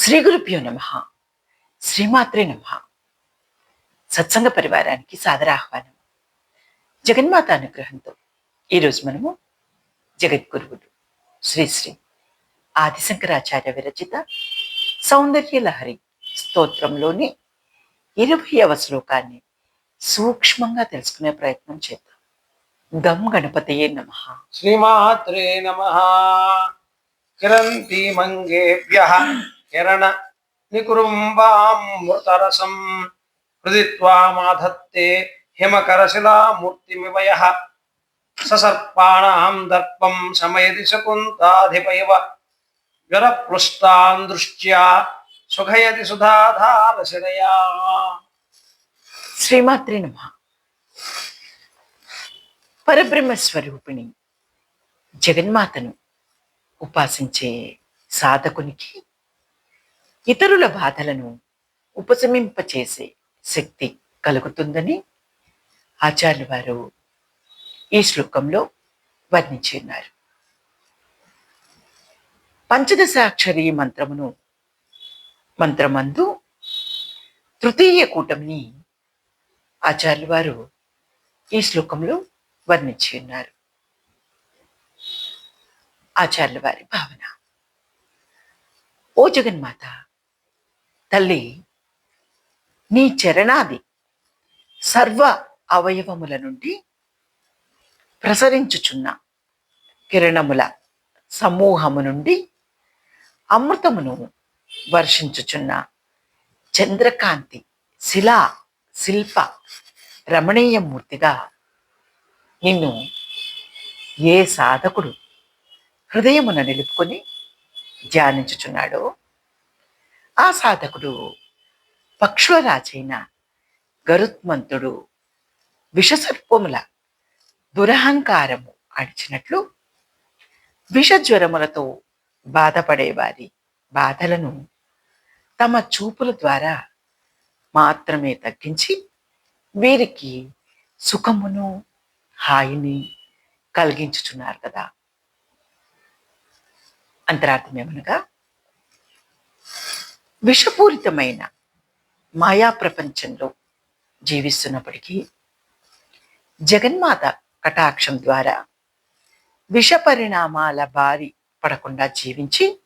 శ్రీ గురుభ్యో నమ. శ్రీమాత్రే నమ. సత్సంగ పరివారానికి సాదరాహ్వానం. జగన్మాత అనుగ్రహంతో ఈరోజు మనము జగద్గురువులు శ్రీశ్రీ ఆదిశంకరాచార్య విరచిత సౌందర్య లహరి స్తోత్రంలోని ఇరవయవ శ్లోకాన్ని సూక్ష్మంగా తెలుసుకునే ప్రయత్నం చేద్దాం. దం గణపతయే నమ. శ్రీమాత్రే నమ. క్రంతి మంగేభ్య. కిరణ నికురుంబామృతరసం హృదిత్వా మాధత్తే హిమకరశిలామూర్తిమివయ ససర్పాణాం దర్పం సమయది శకుంతాధిపయవ జ్వరపృష్టాన్ దృష్ట్యా సుఖయతి సుధాధారశిరయా. శ్రీమాత్రి నమ. పరబ్రహ్మ స్వరూపిణి జగన్మాతను ఉపాసించే సాధకునికి ఇతరుల బాధలను ఉపశమింపచేసే శక్తి కలుగుతుందని ఆచార్యులు వారు ఈ శ్లోకంలో వర్ణించి ఉన్నారు. పంచదశాక్షరి మంత్రమును మంత్రమందు తృతీయ కూటమిని ఆచార్యులు వారు ఈ శ్లోకంలో వర్ణించి ఉన్నారు. ఆచార్యుల వారి భావన ఓ జగన్మాత తల్లి నీ చరణాది సర్వ అవయవముల నుండి ప్రసరించుచున్న కిరణముల సమూహము నుండి అమృతమును వర్షించుచున్న చంద్రకాంతి శిలా శిల్ప రమణీయమూర్తిగా నిన్ను ఏ సాధకుడు హృదయమున నిలుపుకొని ధ్యానించుచున్నాడో ఆ సాధకుడు పక్షులరాజైన గరుత్మంతుడు విషసర్పముల దురహంకారము అడిచినట్లు విషజ్వరములతో బాధపడేవారి బాధలను తమ చూపుల ద్వారా మాత్రమే తగ్గించి వీరికి సుఖమును హాయిని కలిగించుచున్నారు కదా. అంతరార్థం ఏమనగా విషపూరితమైన మాయా ప్రపంచంలో జీవిస్తున్నప్పటికీ జగన్మాత కటాక్షం ద్వారా విష పరిణామాల బారి పడకుండా జీవించి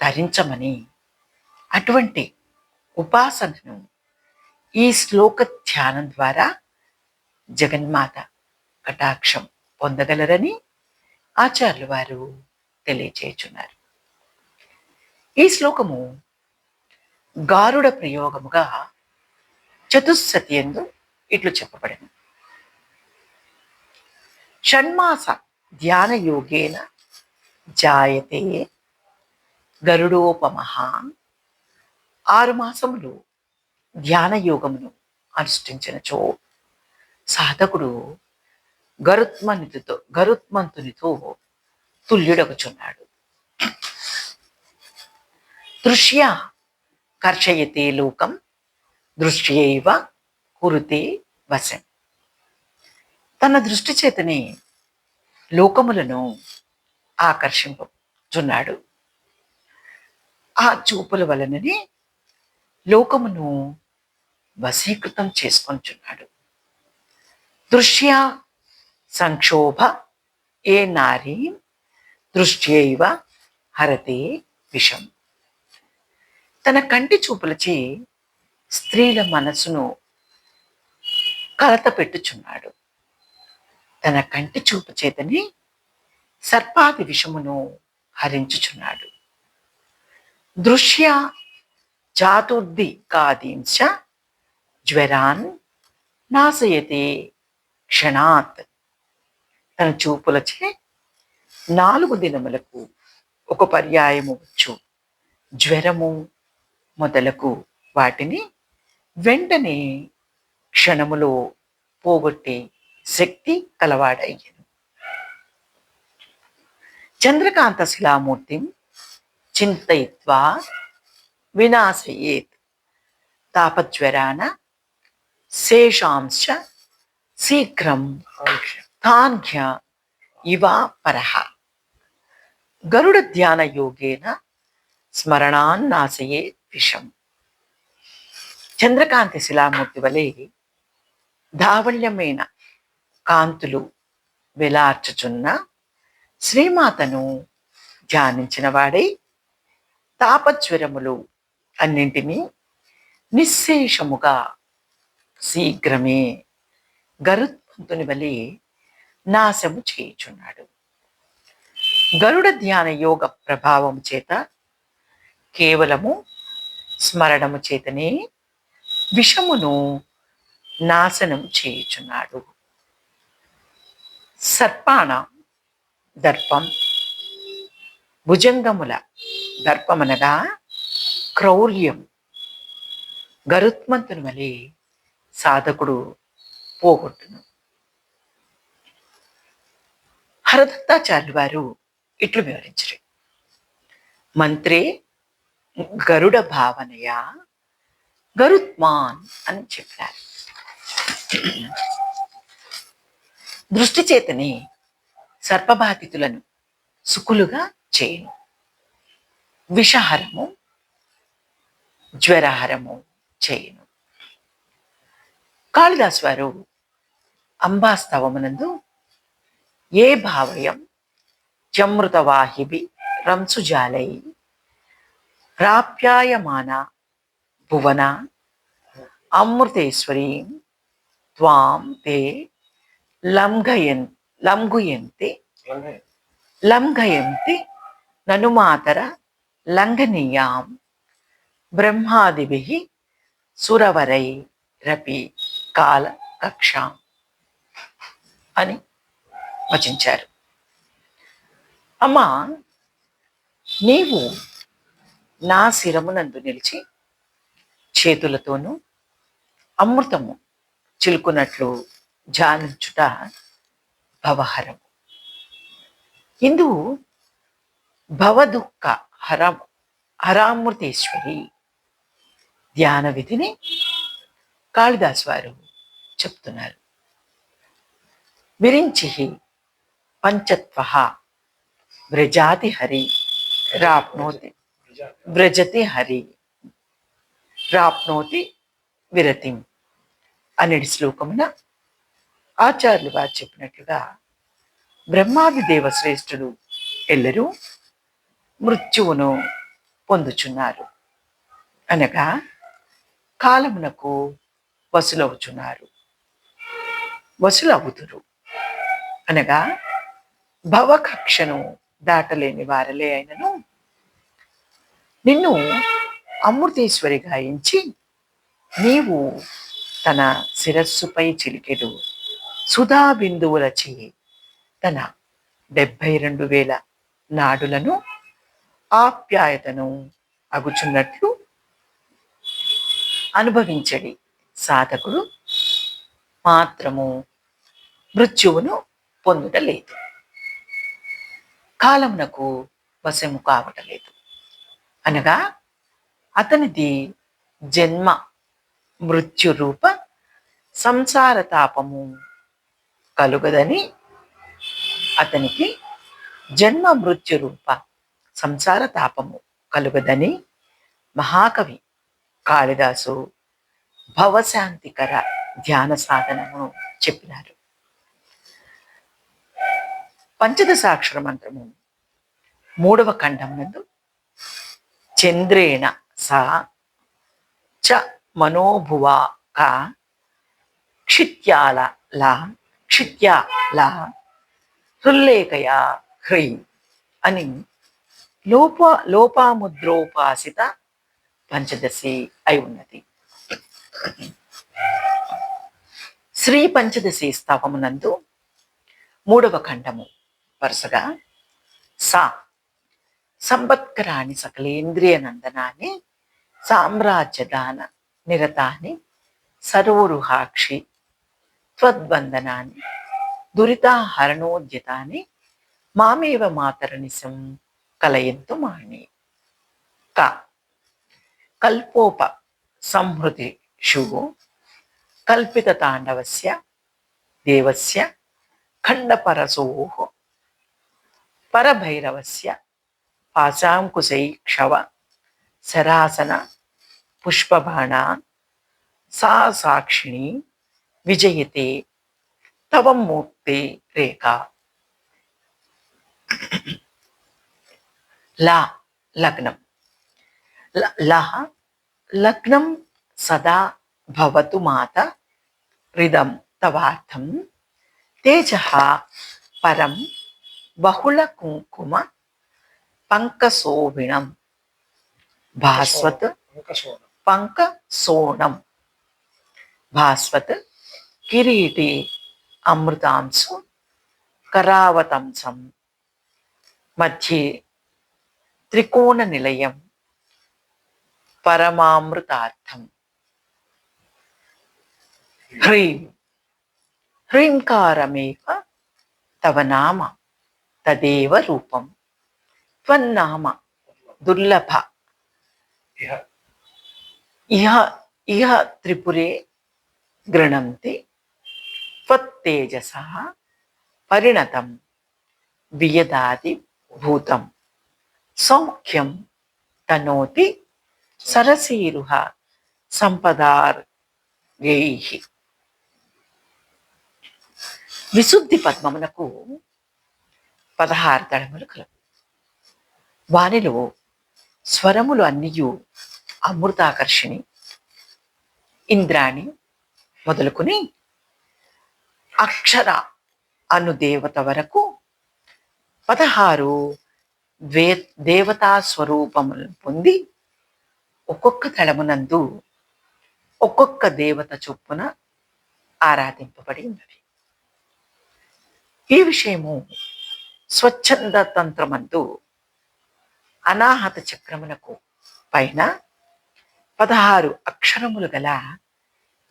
తరించమని అటువంటి ఉపాసనను ఈ శ్లోక ధ్యానం ద్వారా జగన్మాత కటాక్షం పొందగలరని ఆచార్యులు వారు తెలియచేయుచున్నారు. ఈ శ్లోకము గారుడ ప్రయోగముగా చతుస్సతి ఎందు ఇట్లు చెప్పబడింది షణ్మాస ధ్యాన యోగేన జాయతే గరుడోపమ ఆరు మాసములు ధ్యాన యోగమును అనుష్ఠించినచో సాధకుడు గరుత్మనితో గరుత్మంతునితో తుల్యుడగుచున్నాడు. దృశ్య కర్షయతే లోకం దృష్ట్యైవ కురుతే వశం తన దృష్టి చేతనే లోకములను ఆకర్షించున్నాడు ఆ చూపుల వలననే లోకమును వశీకృతం చేసుకొంచున్నాడు దృశ్య సంక్షోభ ఏ నారీ దృష్ట్యైవ హరతే విషం। తన కంటి చూపులచే స్త్రీల మనసును కలత పెట్టుచున్నాడు. తన కంటి చూపు చేతని సర్పాది విషమును హరించుచున్నాడు. దృశ్య చాతుర్ది కాదీంశ జ్వరాన్ నాశయతే క్షణాత్. తన చూపులచే నాలుగు దినములకు ఒక పర్యాయము వచ్చు. జ్వరము మొదలకు వాటిని వెంటనే క్షణములో పోగొట్టే శక్తి కలవాడయ్యను. చంద్రకాంత శిలామూర్తిం చింతయిత్వా వినాశయేత్ తాపజ్వరాన శేషాంశ శీఘ్రం తాన్య ఇవ పరహ గరుడ ధ్యాన యోగేన స్మరణాన్నాశయేత్ విషం. చంద్రకాంతి శిలామూర్తి వలె ధావళ్యమైన కాంతులు వెలార్చుచున్న శ్రీమాతను ధ్యానించిన వాడై తాపజ్వరములు అన్నింటినీ నిశ్శేషముగా శీఘ్రమే గరుత్మంతుని వలె నాశము చేయుచున్నాడు. గరుడ ధ్యాన యోగ ప్రభావము చేత కేవలము స్మరణము చేతనే విషమును నాశనం చేయుచున్నాడు. సర్పాణ దర్పం భుజంగముల దర్పమనగా క్రౌర్యం. గరుత్మంతుని వలె సాధకుడు పోగొట్టును. హరదత్తాచార్యులు వారు ఇట్లు వివరించరు. మంత్రే గరుడ భావనయ గరుత్మాన్ అని చెప్పారు. దృష్టి చేతనే సర్పబాధితులను సుకులుగా చేయను. విషహరము జ్వరహరము చేయను. కాళిదాస్ వారు అంబాస్తవమునందు ఏ భావయం జమృతవాహిబి రంసుజాలై ప్రాప్యాయమాన భువన అమృతేశ్వరీం త్వాం తే లంఘయన్ లంఘుయంతి లంఘయంతి ననుమాతర లంఘనీయాం బ్రహ్మాదిభి సురవరై రపి కాల కక్షాం అని వచించారు. అమ్మా నీవు నా శిరమునందు నిలిచి చేతులతోనూ అమృతము చిలుకున్నట్లు జానించుట భవహరము. ఇందు భవదుఃఖ హరం హరామృతేశ్వరి. ధ్యాన విధిని కాళిదాస్ వారు చెప్తున్నారు. విరించి పంచత్వ వ్రజాతి హరి రాప్నోతి. వ్రజతి హరి ప్రాప్నోతి విరతిం అనేది శ్లోకమున ఆచార్యులు వారు చెప్పినట్లుగా బ్రహ్మాది దేవ శ్రేష్ఠులు ఎల్లరూ మృత్యువును పొందుచున్నారు అనగా కాలమునకు వసులవుచున్నారు. వసులవుతురు అనగా భవకక్షను దాటలేని వారలే అయినను నిన్ను అమృతేశ్వరి గాయించి నీవు తన శిరస్సుపై చిలికెడు సుధా బిందువులచి తన డెబ్భై రెండు వేల నాడులను ఆప్యాయతను అగుచున్నట్లు అనుభవించడి సాధకుడు. మాత్రము మృత్యువును పొందుటలేదు కాలమునకు వశము కావటలేదు అనగా అతనిది జన్మ మృత్యురూప సంసారతాపము సంసార తాపము కలుగదని అతనికి జన్మ మృత్యురూప సంసార తాపము కలుగదని మహాకవి కాళిదాసు భవశాంతికర ధ్యాన సాధనము చెప్పినారు. పంచదశాక్షర మంత్రము మూడవ ఖండం నందు చంద్రేణ సా చ మనోభువా కా క్షిత్యాల లా క్షిత్యాల హృల్లేఖయా హ్రీ అని లోప లోపాముద్రోపాసిత పంచదశి అయి ఉన్నది. శ్రీ పంచదశి స్తవమునందు మూడవ ఖండము వరుసగా సా సంపత్కరాణి సకలేంద్రియ నందనాన్ని సామ్రాజ్యదాన నిరతాన్ని సర్వరుహాక్షి త్వద్బంధనాన్ని దురితాహరణోద్యతాన్ని మామేవ మాతరనిశం కలయంతు మాణి. క. కల్పోప సంహృతిషు కల్పిత తాండవస్య దేవస్య ఖండపరసోః పరభైరవస్య पाशाङ्कुशैक्षव शरासन पुष्पबाणा सा साक्षिणी विजयते तव मूर्ति रेखा। ला, लग्न। लह लग्न सदा भवतु माता, हृदं तवार्थं, तेजः परं बहुलकुङ्कुम పంకశోభిణం భాస్వత్ అంకశోణం. పంకసోణం. భాస్వత్ కిరీటి అమృతాంశు కరావతంసం మధ్యే త్రికోణ నిలయం పరమామృతార్థం. హ్రీం. హ్రీంకారమేవ తవ నామ తదేవ రూపం. త్వన్నామ దుర్లభ. ఇహ. ఇహ త్రిపురే గృణంతి త్వత్తేజస పరిణతం వియదాది భూతం. సౌఖ్యం తనోతి సరసీరుహ సంపదార్యై విశుద్ధి పద్మమునకు పదహారు దళములు కలవు. వానిలో స్వరములు అన్నియు అమృతాకర్షిణి ఇంద్రాణి మొదలుకొని అక్షర అను దేవత వరకు పదహారు ద్వే దేవతా స్వరూపములను పొంది ఒక్కొక్క తళమునందు ఒక్కొక్క దేవత చొప్పున ఆరాధింపబడి ఉన్నవి ఈ విషయము స్వచ్ఛంద తంత్రమందు అనాహత చక్రమునకు పైన పదహారు అక్షరములు గల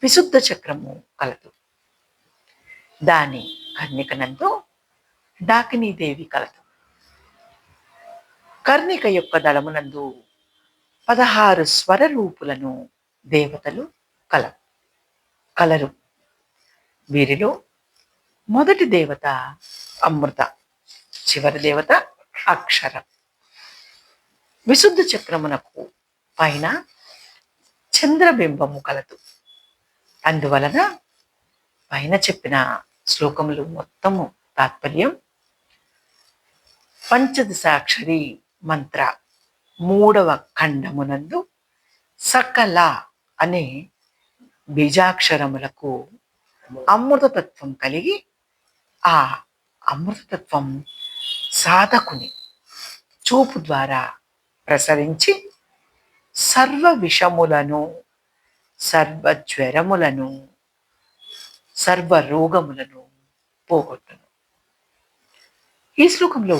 విశుద్ధ చక్రము కలదు. దాని కర్ణికనందు డాకినీదేవి కలదు. కర్ణిక యొక్క దళమునందు పదహారు స్వర రూపులను దేవతలు కల కలరు. వీరిలో మొదటి దేవత అమృత చివరి దేవత అక్షరం. విశుద్ధ చక్రమునకు పైన చంద్రబింబము కలదు. అందువలన పైన చెప్పిన శ్లోకములు మొత్తము తాత్పర్యం పంచదశాక్షరి మంత్ర మూడవ ఖండమునందు సకల అనే బీజాక్షరములకు అమృతతత్వం కలిగి ఆ అమృతతత్వం సాధకుని చూపు ద్వారా ప్రసరించి సర్వ విషములను సర్వ జ్వరములను సర్వ రోగములను పోగొట్టును. ఈ శ్లోకంలో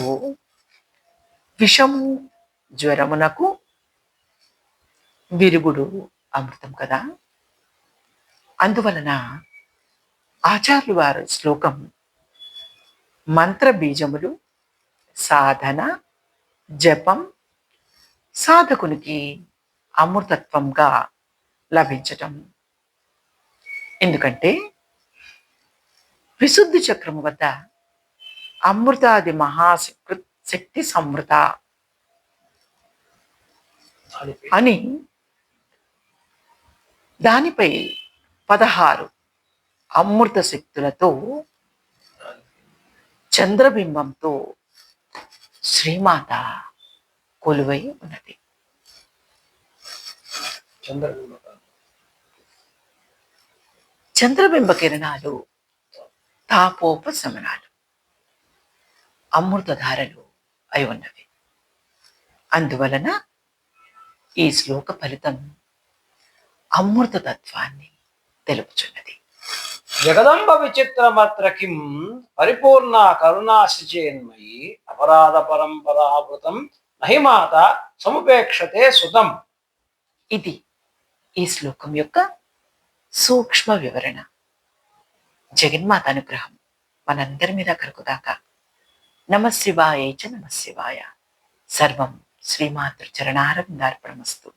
విషము జ్వరమునకు విరుగుడు అమృతం కదా? అందువలన ఆచార్యులు వారు శ్లోకం మంత్ర బీజములు సాధన జపం సాధకునికి అమృతత్వంగా లభించటం. ఎందుకంటే విశుద్ధి చక్రము వద్ద అమృతాది మహాశక్తి శక్తి సమృత అని దానిపై పదహారు అమృత శక్తులతో చంద్రబింబంతో శ్రీమాత కొలువై ఉన్నది. చంద్రబింబ కిరణాలు తాపోపశమనాలు అమృతధారలు అయి ఉన్నవి. అందువలన ఈ శ్లోక ఫలితం అమృత తత్వాన్ని తెలుపుచున్నది. జగదంబ విచిత్రమత్ర కిం పరిపూర్ణ కరుణాశిచేన్మయి అపరాధ పరంపరావృతం మహిమాత సముపేక్షతే సుతం. ఇది ఈ శ్లోకం యొక్క సూక్ష్మ వివరణ. జగన్మాత అనుగ్రహం మనందరి మీద కలుగుదాకా నమ చ నమ శివాయ. సర్వం శ్రీమాతృ చరణారవిందార్పణమస్తు.